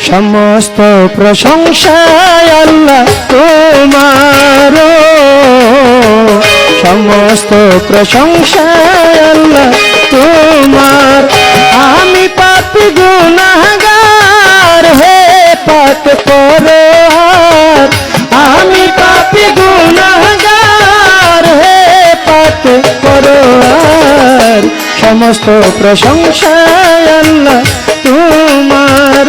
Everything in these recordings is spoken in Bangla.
সমস্ত প্রশংসায় আল্লাহ তোমার সমস্ত প্রশংসায় আল্লাহ তোমার। আমি পাপি গুনাহগার হে পাপ করো আমি পাপি গুনাহগার হে পাপ করো সমস্ত প্রশংসায় আল্লাহ তোমার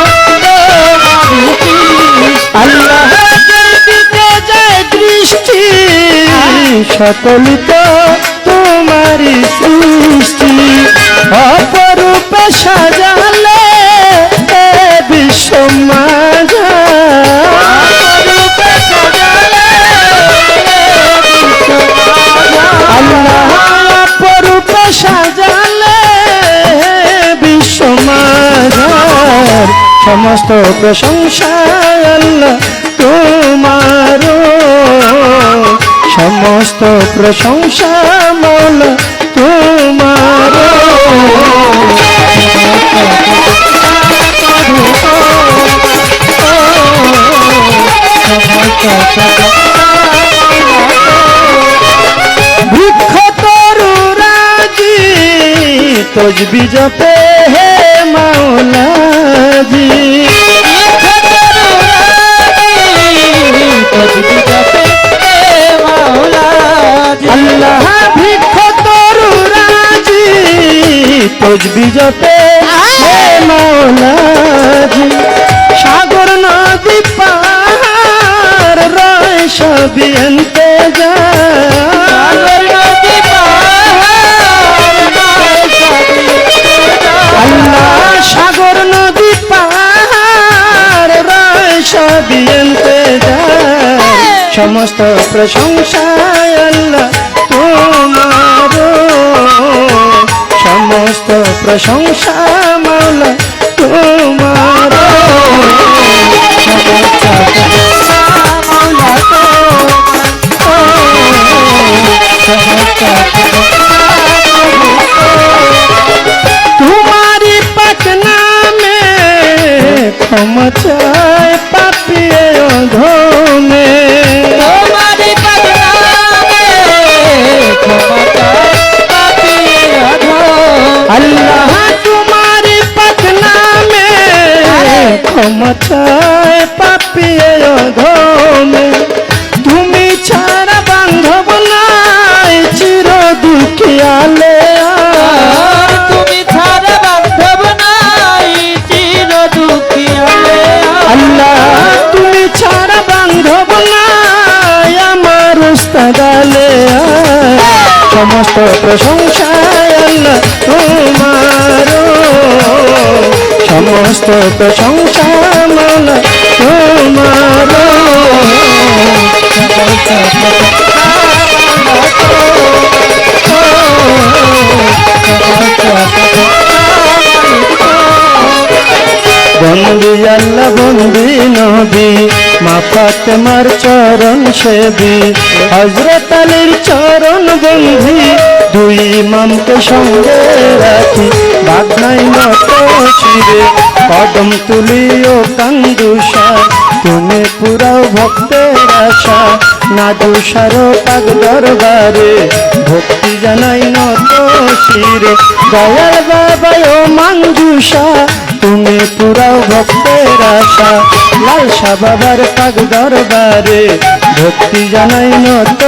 আল্লাহ। তো যায় দৃষ্টি সকলিত তোমারি সৃষ্টি। অপরূপ সমস্ত প্রশংসা আল্লাহ তোমার সমস্ত প্রশংসা মল তোমার বৃক্ষ তরুরাজি তজবি জপে হে মাওলাজি আল্লাহ বৃক্ষ তরুরাজি তজবি জপে। হে মাওলাজি সাগর নদী পাহাড় রয় অন্তে আল্লাহ সমস্ত প্রশংসা আল্লাহ তোমার সমস্ত প্রশংসা মাওলা খাতায় পাপিয়ে অধমে তুমি ছাড়া বান্ধব নাই চির দুঃখিয়ালে সমস্ত প্রসঙ্গ সমস্ত প্রশংসা মালা তোমার বন্দি আল্লাহ বন্দি নবী মা ফাতেমার চরণ সেবি হজরত আলীর চরণ বন্ধি দুই ইমামকে সঙ্গে রাখি। বাগনাই নত শিরে কদম তুলি ও কান্দুষা তুমি পুরাও ভক্তের আশা, না দুষার পাগ দরবারে। ভক্তি জানাই নত শিরে, দয়াল বাবা ও মাঞ্জুষা। তুমি পুরাও ভক্তের আশা, লালসা বাবার পাগ দরবারে। ভক্তি জানাই নত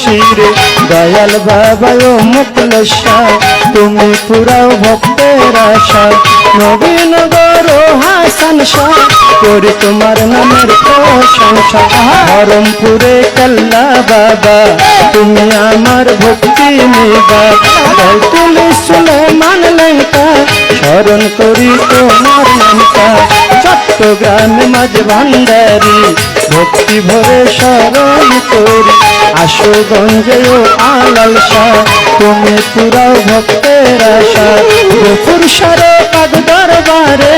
শিরে। দয়াল বাবা ও মুকলসা তুমি পুরাও ভক্তের আশা নবীনগর ও হাসান শাহ করি তোমার নামের প্রশংসা। ধরমপুরে কাল্লা বাবা, তুমি আমার ভক্তি নিবা তুমি সুলেমান লঙ্কা স্মরণ করি তোমার নামটা। চট্টগ্রাম মাঝ ভান্ডারি ভক্তি ভরে স্মরণ করি। আশুগঞ্জে ও আলাল শাহ তুমি পুরাও ভক্তের আশা। গোপুর সারে পাগ দরবারে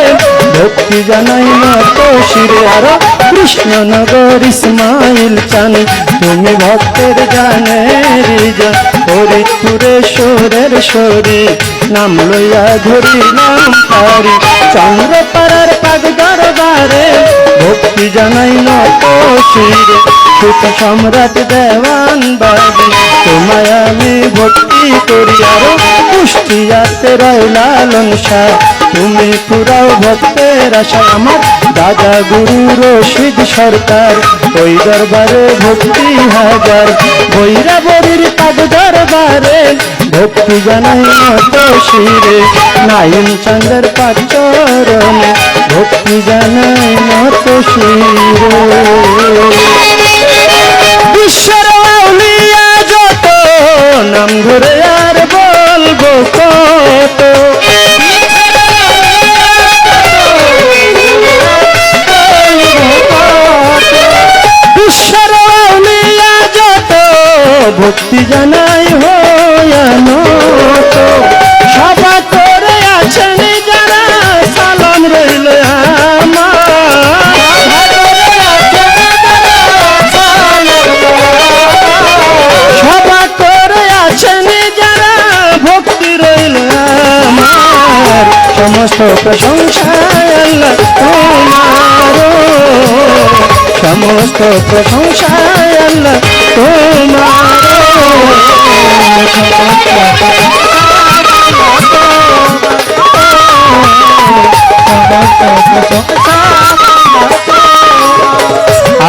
ভক্তি জানাই মত শিরে। আর কৃষ্ণনগর ইসমাইল চান, তুমি ভক্তের জানে রিজা। ফরিদপুরে সুরের সরি নাম লইয়া ধরি নাম তারি চন্দ্রপাড়ার পাগ দরবারে ভক্তি জানাই নত শিরে। সুখ সম্রাট দেওয়ান বাবি তোমায় আমি ভক্তি করি। আরও কুষ্টিয়াতে রয় লালন শাহ তুমি পুরাও ভক্তের আশা। আমার দাদা গুরু রশিদ সরকার। ওই দরবারে ভক্তি হাজার। বৈরা বরির পাগ দরবারে ভক্তি জানাই মত শিরে নাইন চন্দ্রের পাক ভক্তি জানাই মত শিরে বিশ্বের আউলিয়া যত, নাম ধরে আর বলব কত। ভক্তি জানাই প্রশংসায় আল্লাহ তোমার সমস্ত প্রশংসায় আল্লাহ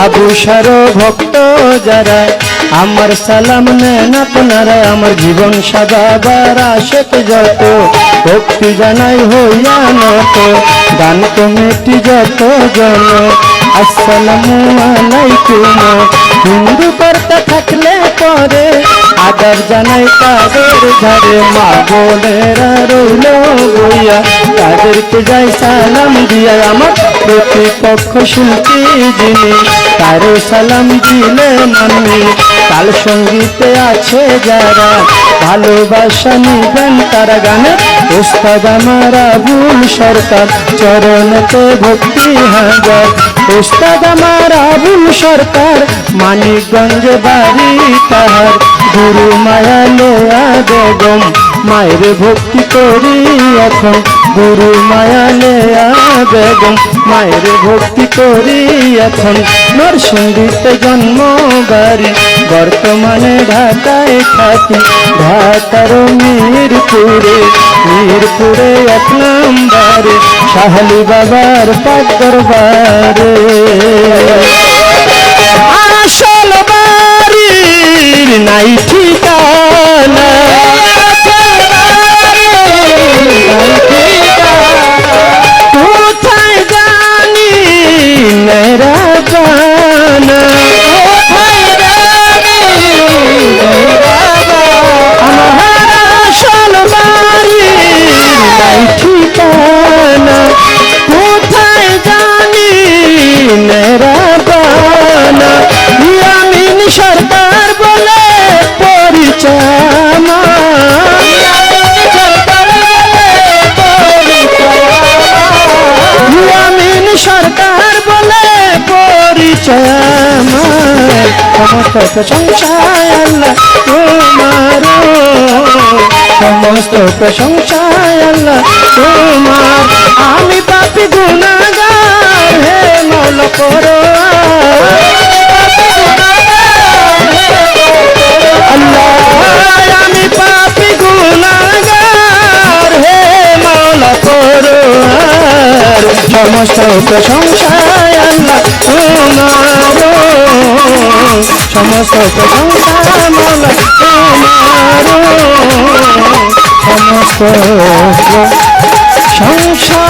আবু ভক্ত যারা আমার সালাম নেন আপনারা, আমার জীবন সাজাবার আশেক যত। ভক্তি জানাই হইয়া নত দান কমিটি যত জন। আসসালামু হিন্দু কর্তা থাকলে পরে, আদর জানাই তাদের ঘরে। মা বোনেরা রইল বইয়া তাদেরকে যাই সালাম দিয়া। আমার প্রতিপক্ষ শিল্পী যিনি তারও সালাম দিলে মানি কাল সঙ্গীতে আছে যারা, ভালোবাসা নিবেন তারা গানে। ওস্তাদ আমার আবুল সরকার চরণতে ভক্তি হাজার। ওস্তাদ আমার আবুল সরকার, মানিকগঞ্জ বাড়ি তাহার। গুরু মায়া লোয়া বেগম, মায়ের ভক্তি করি এখন। গুরু মায়া লেয়া বেগম মায়ের ভক্তি করি এখন। নরসিংদীতে জন্ম বাড়ি, বর্তমানে ঢাকায় থাকি। ঢাকার মিরপুরে মিরপুরে এক নাম্বারে, শাহলি বাবার পাক দরবারে। আসল বাড়ির নাই ঠিকানা পরিচয় আমার সমস্ত প্রশংসায় আল্লাহ তোমার সমস্ত প্রশংসায় আল্লাহ তোমার আমি পাপি গুণাগার হে মল করো সমস্ত প্রশংসায় আল্লাহ তোমার সমস্ত প্রশংসা মালা তোমার সমস্ত সংসার